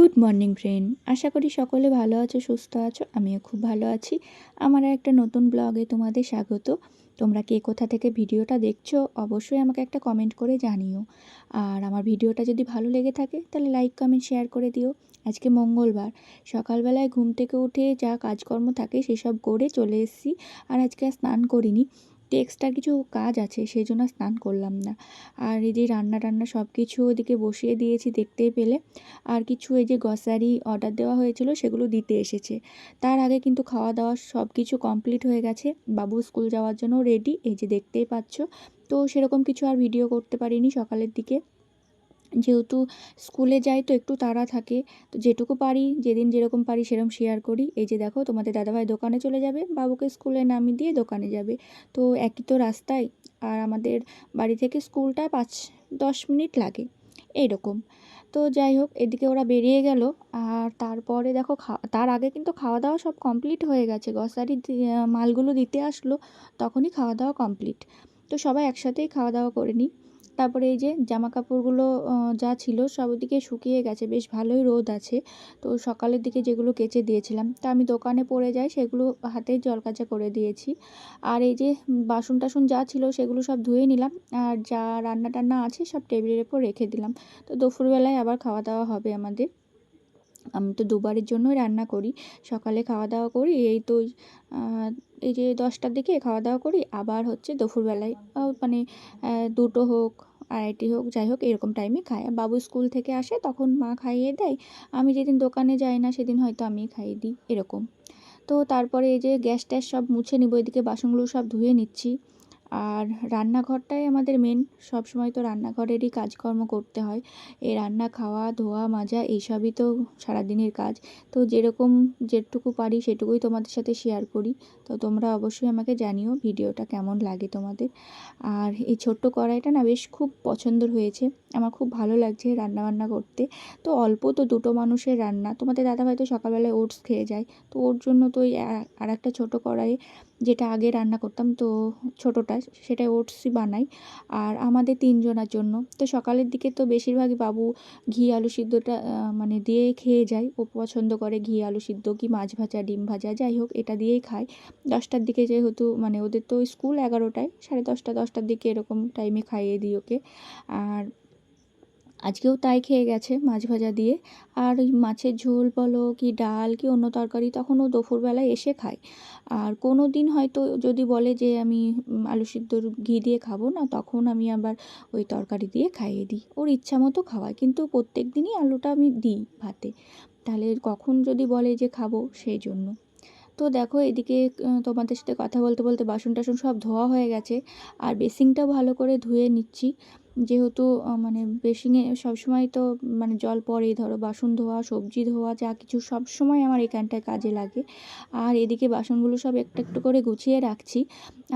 Good morning friend আশা করি সকলে ভালো আছো, সুস্থ আছো, আমিও খুব ভালো আছি। আমার একটা নতুন ব্লগে তোমাদের স্বাগত। তোমরা কে কোথা থেকে ভিডিওটা দেখছ, অবশ্যই আমাকে একটা কমেন্ট করে জানিও। আর আমার ভিডিওটা যদি ভালো লেগে থাকে, তাহলে লাইক কমেন্ট শেয়ার করে দিও। আজকে মঙ্গলবার। সকালবেলায় ঘুম থেকে উঠে যা কাজকর্ম থাকে, সেসব করে চলে এসেছি। আর আজকে স্নান করিনি। এক্সট্রা কিছু কাজ আছে, সেই জন্য স্নান করলাম না। আর এই যে রান্না টান্না সব কিছু ওদিকে বসিয়ে দিয়েছি দেখতেই পেলে। আর কিছু এই যে গ্রসারি অর্ডার দেওয়া হয়েছিল সেগুলো দিতে এসেছে। তার আগে কিন্তু খাওয়া দাওয়া সব কিছু কমপ্লিট হয়ে গেছে। বাবু স্কুল যাওয়ার জন্য রেডি এই যে দেখতেই পাচ্ছ। তো সেরকম কিছু আর ভিডিও করতে পারিনি সকালের দিকে। যেহেতু স্কুলে যাই তো একটু তাড়া থাকে, তো যেটুকু পারি, যেদিন যেরকম পারি সেরকম শেয়ার করি। এই যে দেখো, তোমাদের দাদাভাই দোকানে চলে যাবে, বাবুকে স্কুলে নামিয়ে দিয়ে দোকানে যাবে। তো একই তো রাস্তায়, আর আমাদের বাড়ি থেকে স্কুলটা পাঁচ, দশ মিনিট লাগে, এইরকম। তো যাই হোক, এদিকে ওরা বেরিয়ে গেল, আর তারপরে দেখো তার আগে কিন্তু খাওয়া দাওয়া সব কমপ্লিট হয়ে গেছে। গ্রসারি মালগুলো দিতে আসলো, তখনই খাওয়া দাওয়া কমপ্লিট তো সবাই একসাথেই খাওয়া দাওয়া করে নিই। তারপরে এই যে জামা কাপড়গুলো যা ছিল সব ওদিকে শুকিয়ে গেছে, বেশ ভালোই রোদ আছে। তো সকালের দিকে যেগুলো কেচে দিয়েছিলাম, তা আমি দোকানে পড়ে যাই, সেগুলো হাতে জল কাচা করে দিয়েছি। আর এই যে বাসন টাসন যা ছিল সেগুলো সব ধুয়ে নিলাম, আর যা রান্না টান্না আছে সব টেবিলের উপর রেখে দিলাম। তো দুপুরবেলায় আবার খাওয়া দাওয়া হবে আমাদের। আমি তো দুবারের জন্যই রান্না করি, সকালে খাওয়া দাওয়া করি, এই তো এই যে দশটার দিকে খাওয়া দাওয়া করি, আবার হচ্ছে দুপুরবেলায় মানে দুটো হোক আড়াইটি হোক, যাই হোক, এরকম টাইমে খায়। বাবু স্কুল থেকে আসে, তখন মা খাইয়ে দেয়, আমি যেদিন দোকানে যাই না, সেদিন হয়তো আমি খাইয়ে দিই। এরকম। তো তারপরে এই যে গ্যাস ট্যাস সব মুছে নিব, এদিকে বাসনগুলো সব ধুয়ে নিচ্ছি। আর রান্নাঘরটাই আমাদের মেন সব সময় তো রান্নাঘরেরই কাজকর্ম করতে হয়। এই রান্না, খাওয়া, ধোয়া, মাজা, এইসবই তো সারাদিনের কাজ। তো যেরকম যেটুকু পারি সেটুকুই তোমাদের সাথে শেয়ার করি। তো তোমরা অবশ্যই আমাকে জানিও ভিডিওটা কেমন লাগে তোমাদের। আর এই ছোট্ট কড়াইটা না বেশ খুব পছন্দ হয়েছে। আমার খুব ভালো লাগছে রান্না বান্না করতে। তো অল্প তো দুটো মানুষের রান্না। তোমাদের দাদা হয়তো সকালবেলায় ওটস খেয়ে যায়। তো ওর জন্য তো ওই আর একটা ছোটো কড়াই যেটা আগে রান্না করতাম তো ছোটোটা সেটা ওটসই বানাই আর আমাদের তিনজনের জন্য। তো সকালের দিকে তো বেশিরভাগই বাবু ঘি, আলু সিদ্ধটা মানে দিয়ে খেয়ে যায়। ও পছন্দ করে ঘি, আলু সিদ্ধ কি মাছ ভাজা, ডিম ভাজা, যাই হোক, এটা দিয়েই খায়। দশটার দিকে যেহেতু মানে ওদের তো স্কুল এগারোটায়, সাড়ে দশটা, দশটার দিকে এরকম টাইমে খাইয়ে দিই ওকে। আর আজকেও তাই খেয়ে গেছে মাছ ভাজা দিয়ে। আর মাছের ঝোল বলো কি ডাল কি অন্য তরকারি তখন ও দুপুরবেলায় এসে খায়। আর কোনো দিন হয়তো যদি বলে যে আমি আলু সিদ্ধ ঘি দিয়ে খাব না, তখন আমি আবার ওই তরকারি দিয়ে খাইয়ে দিই। ওর ইচ্ছা মতো খাওয়াই কিন্তু প্রত্যেক দিনই আলুটা আমি দিই ভাতে। তাহলে কখন যদি বলে যে খাব সেই জন্য। তো দেখো এদিকে তোমাদের সাথে কথা বলতে বলতে বাসন টাসন সব ধোয়া হয়ে গেছে। আর বেসিংটাও ভালো করে ধুয়ে নিচ্ছি। যেহেতু মানে বেসিংয়ে সবসময় তো মানে জল পড়েই ধরো বাসন ধোয়া, সবজি ধোয়া, যা কিছু সব সময় আমার এখানটায় কাজে লাগে। আর এদিকে বাসনগুলো সব একটু একটু করে গুছিয়ে রাখছি।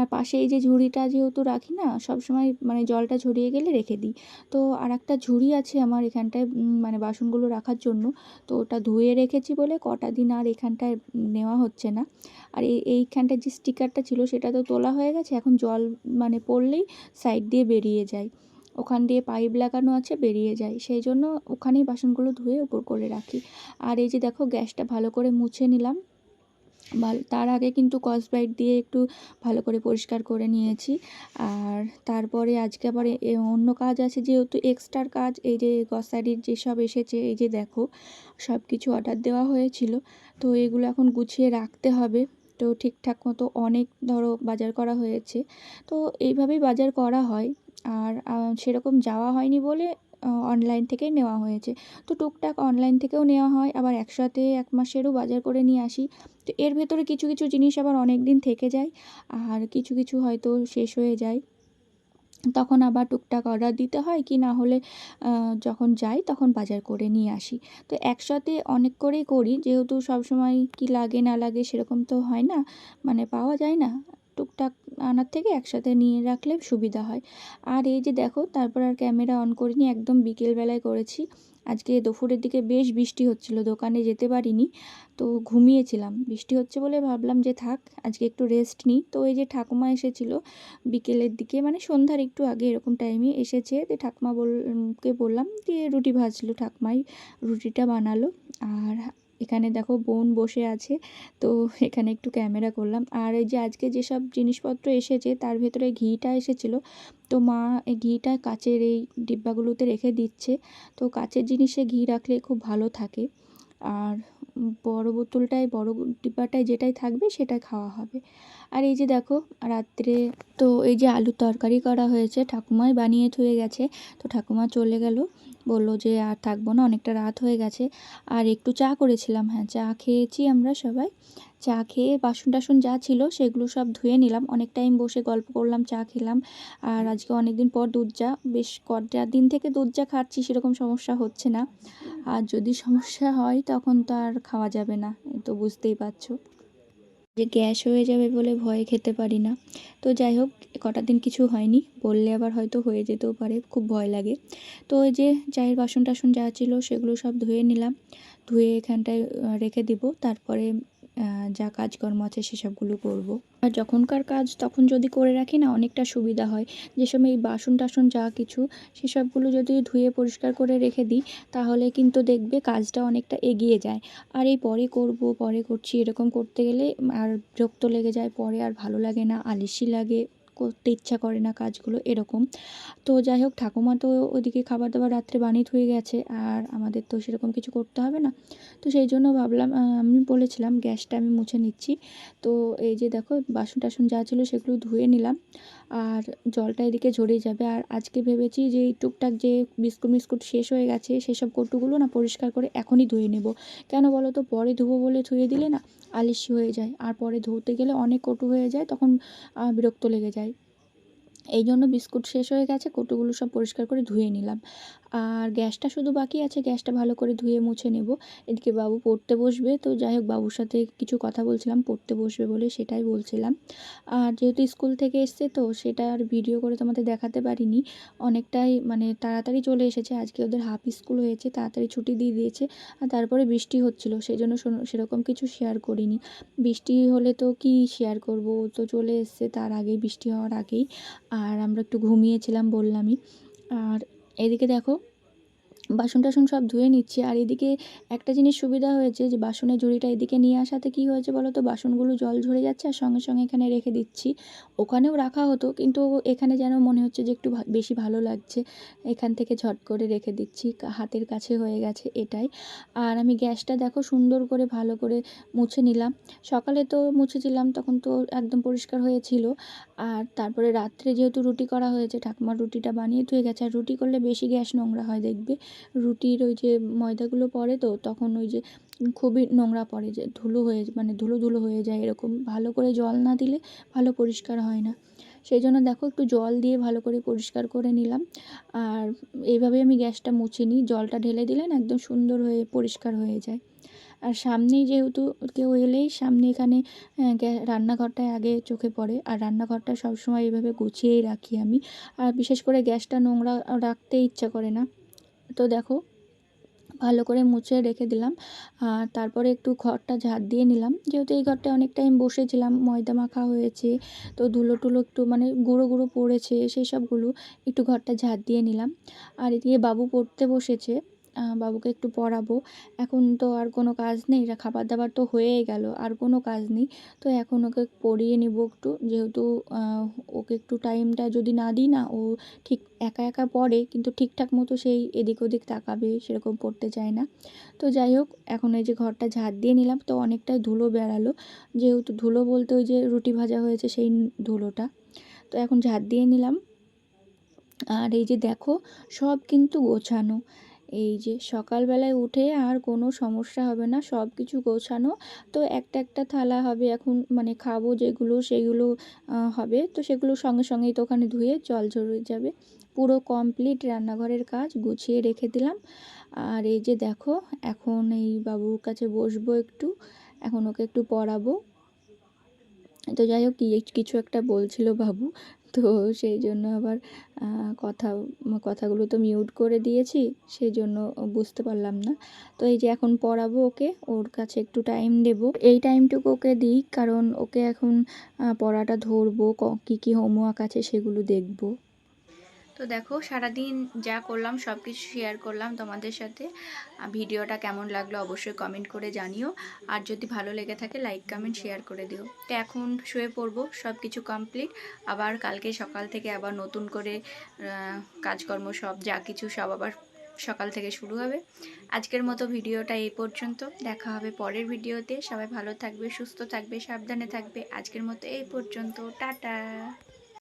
আর পাশে এই যে ঝুড়িটা যেহেতু রাখি না, সব সময় মানে জলটা ঝরিয়ে গেলে রেখে দিই। তো আর একটা ঝুড়ি আছে আমার এখানটায় মানে বাসনগুলো রাখার জন্য। তো ওটা ধুয়ে রেখেছি বলে কটা দিন আর এখানটায় নেওয়া হচ্ছে না। আর এই এইখানটায় যে স্টিকারটা ছিল সেটা তো তোলা হয়ে গেছে, এখন জল মানে পড়লেই সাইড দিয়ে বেরিয়ে যায়। ওখান দিয়ে পাইপ লাগানো আছে, বেরিয়ে যায় সেই জন্য ওখানেই বাসনগুলো ধুয়ে উপর করে রাখি। আর এই যে দেখো, গ্যাসটা ভালো করে মুছে নিলাম। ভালো তার আগে কিন্তু কসবাইট দিয়ে একটু ভালো করে পরিষ্কার করে নিয়েছি। আর তারপরে আজকে আবার অন্য কাজ আছে, যেহেতু এক্সট্রার কাজ, এই যে গ্রসারির যেসব এসেছে, এই যে দেখো সব কিছু অর্ডার দেওয়া হয়েছিল। তো এগুলো এখন গুছিয়ে রাখতে হবে। তো ঠিকঠাক মতো অনেক ধরো বাজার করা হয়েছে। তো এইভাবেই বাজার করা হয়। আর সেরকম যাওয়া হয়নি বলে অনলাইন থেকেই নেওয়া হয়েছে। তো টুকটাক অনলাইন থেকেও নেওয়া হয়। আবার একসাথে এক মাসেরও বাজার করে নিয়ে আসি। তো এর ভেতরে কিছু কিছু জিনিস আবার অনেক দিন থেকে যায়। আর কিছু কিছু হয়তো শেষ হয়ে যায়। তখন আবার টুকটাক অর্ডার দিতে হয় কি না হলে যখন যাই তখন বাজার করে নিয়ে আসি। তো একসাথে অনেক করেই করি, যেহেতু সবসময় কি লাগে না লাগে সেরকম তো হয় না মানে পাওয়া যায় না। টুকটাক আনার থেকে একসাথে নিয়ে রাখলে সুবিধা হয়। আর এই যে দেখো, তারপর আর ক্যামেরা অন করিনি, একদম বিকেলবেলায় করেছি। আজকে দুপুরের দিকে বেশ বৃষ্টি হচ্ছিল, দোকানে যেতে পারিনি, তো ঘুমিয়েছিলাম। বৃষ্টি হচ্ছে বলে ভাবলাম যে থাক, আজকে একটু রেস্ট নিই। তো এই যে ঠাকুমা এসেছিল বিকেলের দিকে মানে সন্ধ্যার একটু আগে এরকম টাইমে এসেছে, তো ঠাকুমা বলকে বললাম দিয়ে রুটি ভাজলো, ঠাকুমাই রুটিটা বানালো। আর এখানে দেখো বোন বসে আছে। তো এখানে একটু ক্যামেরা করলাম। আর এই যে আজকে যেসব জিনিসপত্র এসেছে, তার ভেতরে ঘিটা এসেছিল। তো মা এই ঘিটা কাচের এই ডিব্বাগুলোতে রেখে দিচ্ছে। তো কাচের জিনিসে ঘি রাখলে খুব ভালো থাকে। আর বড় বোতলটায়, বড় ডিব্বাটায় যেটাই থাকবে সেটাই খাওয়া হবে। আর এই যে দেখো, রাত্রে তো এই যে আলুর তরকারি করা হয়েছে, ঠাকুমাই বানিয়ে থুয়ে গেছে। তো ঠাকুমা চলে গেল। বলল যে, আর থাকব না, অনেকটা রাত হয়ে গেছে। আর একটু চা করেছিলাম। হ্যাঁ চা খেয়েছি আমরা সবাই। চা খেয়ে বাসন টাসন যা ছিল সেগুলো সব ধুয়ে নিলাম। অনেক টাইম বসে গল্প করলাম, চা খেলাম। আর আজকে অনেক দিন পর দুধ চা। বেশ কটা দিন থেকে দুধ চা খাচ্ছি, সেরকম সমস্যা হচ্ছে না। আর যদি সমস্যা হয়, তখন তো আর খাওয়া যাবে না তো বুঝতেই পারছ। যে গ্যাস হয়ে যাবে বলে ভয়ে খেতে পারি না। তো যাই হোক, কটা দিন কিছু হয়নি, বললে আবার হয়তো হয়ে যেতেও পারে, খুব ভয় লাগে। তো ওই যে চায়ের বাসন টাসন যা ছিল সেগুলো সব ধুয়ে নিলাম, ধুয়ে এখানটায় রেখে দিব, তারপরে যা কাজকর্ম আছে সেসবগুলো করব। আর যখনকার কাজ তখন যদি করে রাখি না, অনেকটা সুবিধা হয়। যে সময় এই বাসন টাসন যা কিছু, সেসবগুলো যদি ধুয়ে পরিষ্কার করে রেখে দিই, তাহলে কিন্তু দেখবে কাজটা অনেকটা এগিয়ে যায়। আর এই পরে করব, পরে করছি, এরকম করতে গেলে আর বিরক্ত লেগে যায়, পরে আর ভালো লাগে না আলিসি লাগে। করতে ইচ্ছা করে না কাজগুলো এরকম। তো যাই হোক, ঠাকুমা তো ওদিকে খাবার দাবার রাত্রে বানিয়ে থুয়ে গেছে, আর আমাদের তো সেরকম কিছু করতে হবে না। তো সেই জন্য ভাবলাম আমি বলেছিলাম গ্যাসটা আমি মুছে নিচ্ছি। তো এই যে দেখো বাসন টাসন যা ছিল সেগুলো ধুয়ে নিলাম। আর জলটা এদিকে ঝরে যাবে। আর আজকে ভেবেছি যে এই টুকটাক যে বিস্কুট মিস্কুট শেষ হয়ে গেছে, সেসব কটুগুলো না পরিষ্কার করে এখনই ধুয়ে নেব। কেন বলো তো, পরে ধুবো বলে ধুয়ে দিলে না আলিশি হয়ে যায়। আর পরে ধুতে গেলে অনেক কটু হয়ে যায়, তখন বিরক্ত লেগে যায়। এই জন্য বিস্কুট শেষ হয়ে গেছে, কৌটোগুলো সব পরিষ্কার করে ধুয়ে নিলাম। আর গ্যাসটা শুধু বাকি আছে, গ্যাসটা ভালো করে ধুয়ে মুছে নেব। এদিকে বাবু পড়তে বসবে, তো যাই হোক বাবুর সাথে কিছু কথা বলছিলাম, পড়তে বসবে বলে সেটাই বলছিলাম। আর যেহেতু স্কুল থেকে এসছে তো সেটা আর ভিডিও করে তোমাদের দেখাতে পারিনি। অনেকটাই মানে তাড়াতাড়ি চলে এসেছে, আজকে ওদের হাফ স্কুল হয়েছে, তাড়াতাড়ি ছুটি দিয়ে দিয়েছে, আর তারপরে বৃষ্টি হচ্ছিল সেই জন্য সেরকম কিছু শেয়ার করিনি। বৃষ্টি হলে তো কি শেয়ার করব? তো চলে এসছে, তার আগেই বৃষ্টি হওয়ার আগেই। আর আমরা একটু ঘুমিয়েছিলাম বললামই। আর এদিকে দেখো বাসন টাসন সব ধুয়ে নিচ্ছি। আর এদিকে একটা জিনিস সুবিধা হয়েছে যে, বাসনের ঝুড়িটা এদিকে নিয়ে আসাতে কী হয়েছে বলো তো বাসনগুলো জল ঝরে যাচ্ছে আর সঙ্গে সঙ্গে এখানে রেখে দিচ্ছি। ওখানেও রাখা হতো, কিন্তু এখানে যেন মনে হচ্ছে যে, একটু বেশি ভালো লাগছে। এখান থেকে ঝট করে রেখে দিচ্ছি হাতের কাছে হয়ে গেছে এটাই। আর আমি গ্যাসটা দেখো সুন্দর করে ভালো করে মুছে নিলাম। সকালে তো মুছেছিলাম, তখন তো একদম পরিষ্কার হয়েছিল। আর তারপরে রাত্রে যেহেতু রুটি করা হয়েছে, ঠাকুমার রুটিটা বানিয়ে ধুয়ে গেছে। আর রুটি করলে বেশি গ্যাস নোংরা হয় দেখবে। রুটির ওই যে ময়দাগুলো পড়ে তো, তখন ওই যে খুবই নোংরা পড়ে, যে ধুলো হয়ে মানে ধুলো ধুলো হয়ে যায় এরকম। ভালো করে জল না দিলে ভালো পরিষ্কার হয় না। সেই জন্য দেখো একটু জল দিয়ে ভালো করে পরিষ্কার করে নিলাম। আর এইভাবে আমি গ্যাসটা মুছে নিই জলটা ঢেলে দিলেন একদম সুন্দর হয়ে, পরিষ্কার হয়ে যায়। আর সামনেই যেহেতু কেউ এলেই সামনে এখানে রান্নাঘরটায় আগে চোখে পড়ে। আর রান্নাঘরটা সবসময় এইভাবে গুছিয়েই রাখি আমি। আর বিশেষ করে গ্যাসটা নোংরা রাখতে ইচ্ছা করে না। তো দেখো, ভালো করে মুছে রেখে দিলাম। আর তারপরে একটু ঘরটা ঝাড় দিয়ে নিলাম। যেহেতু এই ঘরটা অনেক টাইম বসেছিলাম, ময়দা মাখা হয়েছে, তো ধুলো টুলো একটু মানে গুঁড়ো গুঁড়ো পড়েছে, সেই সবগুলো একটু ঘরটা ঝাড় দিয়ে নিলাম। আর এদিকে বাবু পড়তে বসেছে। বাবুকে একটু পড়াবো। এখন তো আর কোনো কাজ নেই খাবার দাবার তো হয়েই গেল, আর কোনো কাজ নেই। তো এখন ওকে পড়িয়ে নিব একটু, যেহেতু ওকে একটু টাইমটা যদি না দিই না, ও ঠিক একা একা পড়ে, কিন্তু ঠিকঠাক মতো সেই এদিক ওদিক তাকাবে, সেরকম পড়তে চায় না। তো যাই হোক, এখন এই যে ঘরটা ঝাড় দিয়ে নিলাম, তো অনেকটাই ধুলো বেড়ালো যেহেতু ধুলো বলতে ওই যে রুটি ভাজা হয়েছে সেই ধুলোটা। তো এখন ঝাড় দিয়ে নিলাম। আর এই যে দেখো, সব কিন্তু গোছানো। এই যে সকালবেলায় উঠে আর কোনো সমস্যা হবে না সব কিছু গোছানো। তো একটা একটা থালা হবে এখন মানে খাব যেগুলো সেগুলো হবে। তো সেগুলো সঙ্গে সঙ্গেই তো ওখানে ধুয়ে জল ঝরে যাবে। পুরো কমপ্লিট রান্নাঘরের কাজ গুছিয়ে রেখে দিলাম। আর এই যে দেখো, এখন এই বাবুর কাছে বসবো একটু। এখন ওকে একটু পড়াবো। তো যাই হোক কিছু একটা বলছিল বাবু। তো সেই জন্য আবার কথা, কথাগুলো তো মিউট করে দিয়েছি, সেই জন্য বুঝতে পারলাম না। তো এই যে এখন পড়াবো ওকে, ওর কাছে একটু টাইম দেব। এই টাইমটুকু ওকে দিই, কারণ ওকে এখন পড়াটা ধরবো, ক- কী হোমওয়ার্ক আছে সেগুলো দেখব। তো দেখো, সারাদিন যা করলাম সব কিছু শেয়ার করলাম তোমাদের সাথে। ভিডিওটা কেমন লাগল অবশ্যই কমেন্ট করে জানিও। আর যদি ভালো লেগে থাকে লাইক কমেন্ট শেয়ার করে দিও। তো এখন শুয়ে পড়ব সব কিছু কমপ্লিট আবার কালকে সকাল থেকে আবার নতুন করে কাজকর্ম সব যা কিছু সব আবার সকাল থেকে শুরু হবে। আজকের মতো ভিডিওটা এই পর্যন্ত। দেখা হবে পরের ভিডিওতে। সবাই ভালো থাকবে, সুস্থ থাকবে, সাবধানে থাকবে। আজকের মতো এই পর্যন্ত। টাটা!